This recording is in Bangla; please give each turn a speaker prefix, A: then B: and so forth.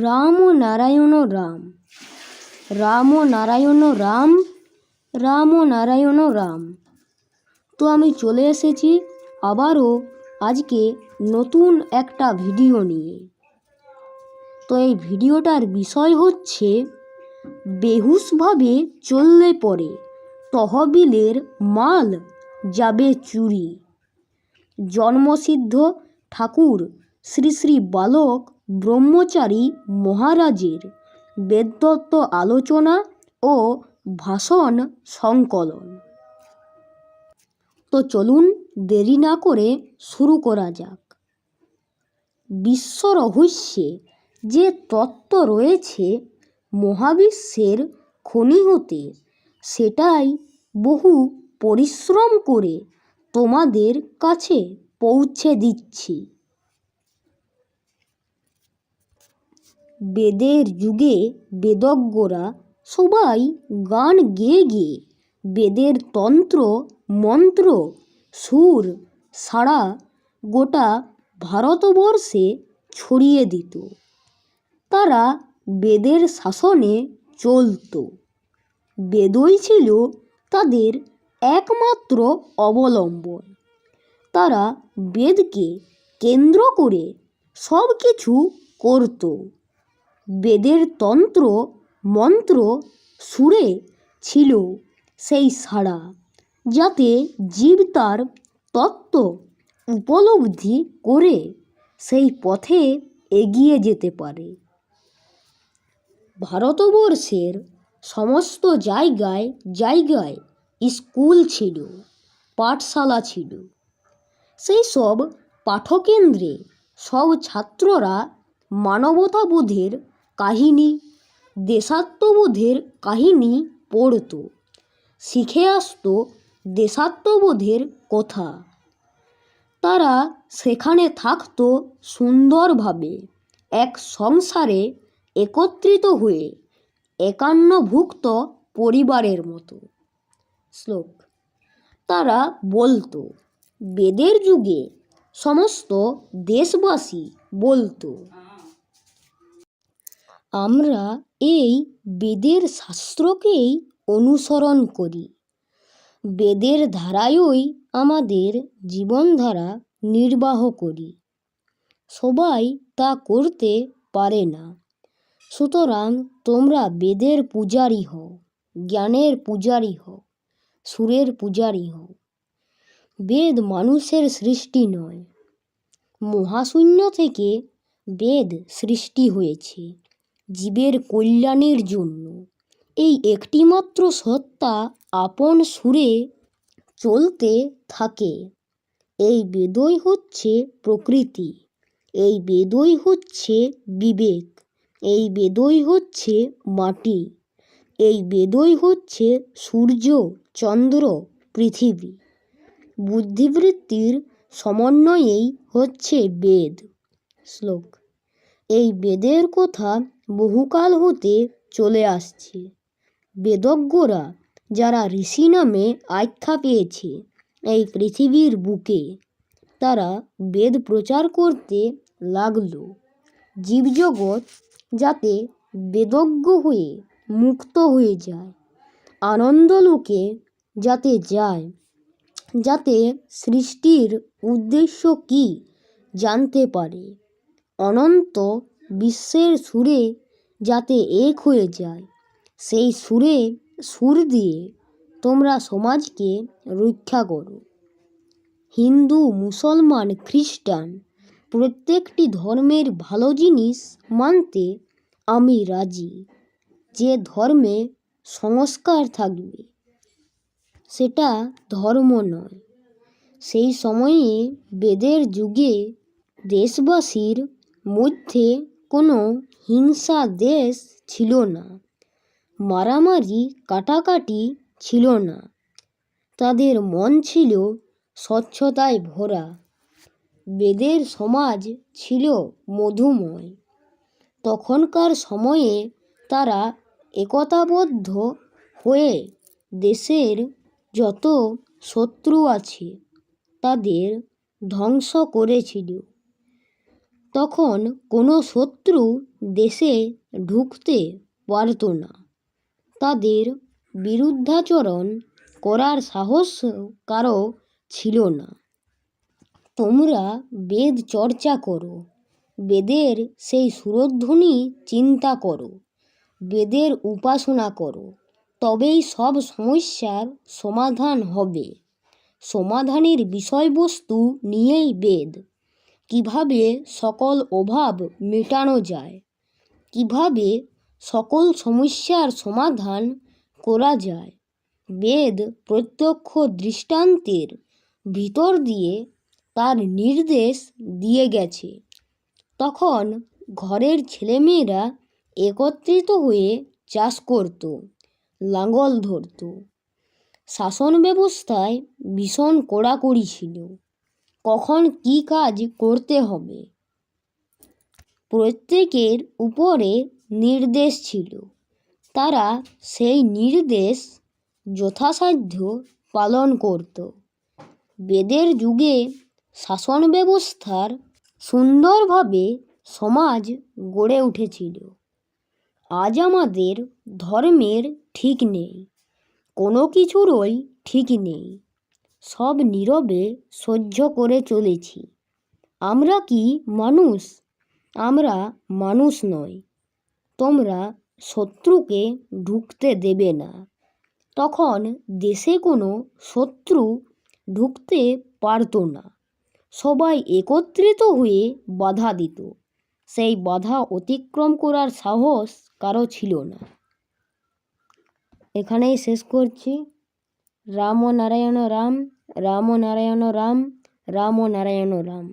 A: রাম ও নারায়ণ রাম। রাম ও নারায়ণ রাম রাম ও নারায়ণ রাম। তো আমি চলে এসেছি আবারও আজকে নতুন একটা ভিডিও নিয়ে। তো এই ভিডিওটার বিষয় হচ্ছে, বেহুশভাবে চললে পরে তহবিলের মাল যাবে চুরি। জন্মসিদ্ধ ঠাকুর শ্রী শ্রী বালক ব্রহ্মচারী মহারাজের বেদতত্ত্ব আলোচনা ও ভাষণ সংকলন। তো চলুন দেরি না করে শুরু করা যাক। বিশ্ব রহস্যে যে তত্ত্ব রয়েছে মহাবিশ্বের খনি হতে, সেটাই বহু পরিশ্রম করে তোমাদের কাছে পৌঁছে দিচ্ছি। বেদের যুগে বেদজ্ঞরা সবাই গান গেয়ে গেয়ে বেদের তন্ত্র, মন্ত্র, সুর সারা গোটা ভারতবর্ষে ছড়িয়ে দিত। তারা বেদের শাসনে চলত। বেদই ছিল তাদের একমাত্র অবলম্বন। তারা বেদকে কেন্দ্র করে সব কিছু করত। বেদের তন্ত্র মন্ত্র সুরে ছিল সেই সাড়া, যাতে জীব তার তত্ত্ব উপলব্ধি করে সেই পথে এগিয়ে যেতে পারে। ভারতবর্ষের সমস্ত জায়গায় জায়গায় স্কুল ছিল, পাঠশালা ছিল। সেই সব পাঠকেন্দ্রে সব ছাত্ররা মানবতাবোধের কাহিনী, দেশাত্মবোধের কাহিনি পড়ত। শিখে আসতো দেশাত্মবোধের কথা। তারা সেখানে থাকত সুন্দরভাবে, এক সংসারে একত্রিত হয়ে, একান্নভুক্ত পরিবারের মতো। শ্লোক, তারা বলতো, বেদের যুগে সমস্ত দেশবাসী বলতো আমরা এই বেদের শাস্ত্রকেই অনুসরণ করি। বেদের ধারায়ই আমাদের জীবনধারা নির্বাহ করি। সবাই তা করতে পারে না। সুতরাং তোমরা বেদের পূজারী হও, জ্ঞানের পূজারী হও, সুরের পূজারী হও। বেদ মানুষের সৃষ্টি নয়। মহাশূন্য থেকে বেদ সৃষ্টি হয়েছে। জীবের কল্যাণের জন্য। এই একটিমাত্র সত্তা আপন সুরে চলতে থাকে। এই বেদই হচ্ছে প্রকৃতি, এই বেদই হচ্ছে বিবেক, এই বেদই হচ্ছে মাটি, এই বেদই হচ্ছে সূর্য, চন্দ্র, পৃথিবী। বুদ্ধিবৃত্তির সমন্বয়েই হচ্ছে বেদ। শ্লোক বেদের কথা বহুকাল হতে চলে আসছে। বেদজ্ঞরা যারা ঋষি নামে আখ্যা পেয়েছে এই পৃথিবীর বুকে, তারা বেদ প্রচার করতে লাগল। জীবজগৎ যাতে বেদজ্ঞ হয়ে মুক্ত হয়ে যায় আনন্দলোকে যাতে যায়, যাতে সৃষ্টির উদ্দেশ্য কী জানতে পারে। অনন্ত বিশ্বের সুরে যাতে এক হয়ে যায়, সেই সুরে সুর দিয়ে তোমরা সমাজকে রক্ষা করো। হিন্দু, মুসলমান, খ্রিস্টান প্রত্যেকটি ধর্মের ভালো জিনিস মানতে আমি রাজি। যে ধর্মে সংস্কার থাকবে, সেটা ধর্ম নয়। সেই সময়ে বেদের যুগে দেশবাসীর মধ্যে কোনো হিংসা দেশ ছিল না, মারামারি কাটাকাটি ছিল না। তাদের মন ছিল স্বচ্ছতায় ভরা। বেদের সমাজ ছিল মধুময়। তখনকার সময়ে তারা একতাবদ্ধ হয়ে দেশের যত শত্রু আছে, তাদের ধ্বংস করেছিল। তখন কোনো শত্রু দেশে ঢুকতে পারত না। তাদের বিরুদ্ধাচরণ করার সাহস কারও ছিল না। তোমরা বেদ চর্চা করো, বেদের সেই সুরধ্বনি চিন্তা করো, বেদের উপাসনা করো, তবেই সব সমস্যার সমাধান হবে। সমাধানের বিষয়বস্তু নিয়েই বেদ। কীভাবে সকল অভাব মেটানো যায়? কীভাবে সকল সমস্যার সমাধান করা যায়? বেদ প্রত্যক্ষ দৃষ্টান্তের ভিতর দিয়ে তার নির্দেশ দিয়ে গেছে। তখন ঘরের ছেলেমেয়েরা একত্রিত হয়ে চাষ করত, লাঙল ধরত। শাসন ব্যবস্থায় ভীষণ কড়াকড়ি ছিল। কখন কী কাজ করতে হবে? প্রত্যেকের উপরে নির্দেশ ছিল। তারা সেই নির্দেশ যথাসাধ্য পালন করত। বেদের যুগে শাসন ব্যবস্থার সুন্দরভাবে সমাজ গড়ে উঠেছিল। আজ আমাদের ধর্মের ঠিক নেই। কোনো কিছুরই ঠিক নেই। সব নীরবে সহ্য করে চলেছি। আমরা কি মানুষ? আমরা মানুষ নই। তোমরা শত্রুকে ঢুকতে দেবে না। তখন দেশে কোনো শত্রু ঢুকতে পারতো না। সবাই একত্রিত হয়ে বাধা দিত। সেই বাধা অতিক্রম করার সাহস কারও ছিল না। এখানেই শেষ করছি। রাম ও নারায়ণ রাম। রাম নারায়ণ রাম রাম নারায়ণ রাম